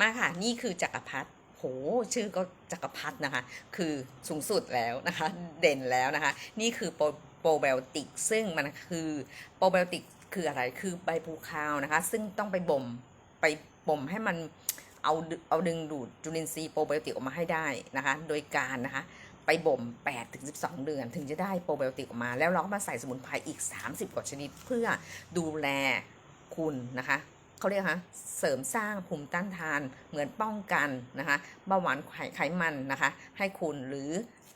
มาค่ะ นี่คือจักรพรรดิโหชื่อก็จักรพรรดินะคะ คือสูงสุดแล้วนะคะ เด่นแล้วนะคะ นี่คือโปรโปรไบโอติก ซึ่งมันคือโปรไบโอติกคืออะไรคือใบพลูคาวนะคะ ซึ่งต้องไปบ่มไปบ่มให้มันเอาเอาดึงดูดจุลินทรีย์โปรไบโอติกออกมาให้ได้นะคะ โดยการนะคะไปบ่ม 8 ถึง 12 เดือน ถึงจะได้โปรไบโอติกออกมา แล้วเราก็มาใส่สมุนไพรอีก 30 กว่าชนิด เพื่อดูแลคุณนะคะ เขาเรียกคะเสริมสร้างภูมิต้านทานเหมือนป้องกันนะคะเบาหวานไขไขมันนะคะ ให้คุณหรือ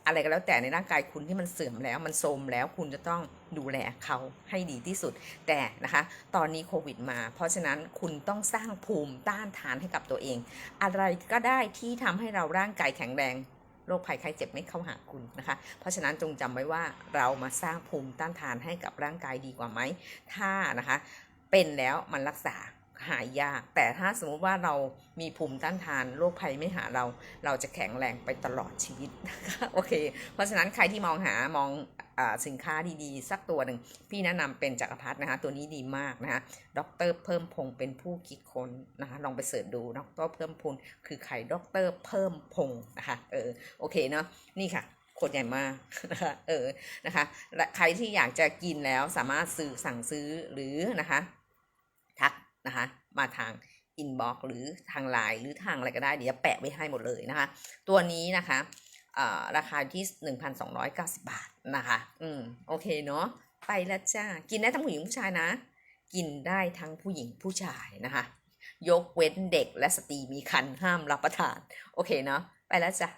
อะไรก็แล้วแต่ในร่างกายคุณที่มันเสื่อมแล้วมันโทรมแล้วคุณจะต้องดูแลเขาให้ดีที่สุด แต่นะคะ ตอนนี้โควิดมา เพราะฉะนั้นคุณต้องสร้างภูมิต้านทานให้กับตัวเอง อะไรก็ได้ที่ทำให้เราร่างกายแข็งแรงโรคภัยไข้เจ็บไม่เข้าหาคุณนะคะ เพราะฉะนั้นจงจำไว้ว่าเรามาสร้างภูมิต้านทานให้กับร่างกายดีกว่าไหม ถ้านะคะ เป็นแล้วมันรักษา หายยาก แต่ถ้าสมมุติว่าเรามีภูมิต้านทานโรคภัยไม่หาเรา เราจะแข็งแรงไปตลอดชีวิตนะคะโอเค เพราะฉะนั้นใครที่มองหามองอสินค้าดีๆ สักตัวหนึ่ง พี่แนะนำเป็นจักรพรรดินะคะ ตัวนี้ดีมากนะคะดรเพิ่มพงเป็นผู้คิดค้นนะคะ ลองไปเสิร์ชดูดรเพิ่มพงคือใครดรเพิ่มพงนะคะเออโอเคเนาะนี่ค่ะขวดใหญ่มากนะคะเออนะคะและใครที่อยากจะกินแล้วสามารถซื้อสั่งซื้อหรือนะคะ นะคะ มาทางอินบ็อกหรือทางไลน์หรือทางอะไรก็ได้เดี๋ยวแปะไว้ให้หมดเลยนะคะ ตัวนี้นะคะราคาที่ 1,290 บาทนะคะ อืม โอเคเนาะ ไปแล้วจ้า กินได้ทั้งผู้หญิงผู้ชายนะ กินได้ทั้งผู้หญิงผู้ชายนะคะ ยกเว้นเด็กและสตรีมีคันห้ามรับประทาน โอเคเนาะ ไปแล้วจ้ะ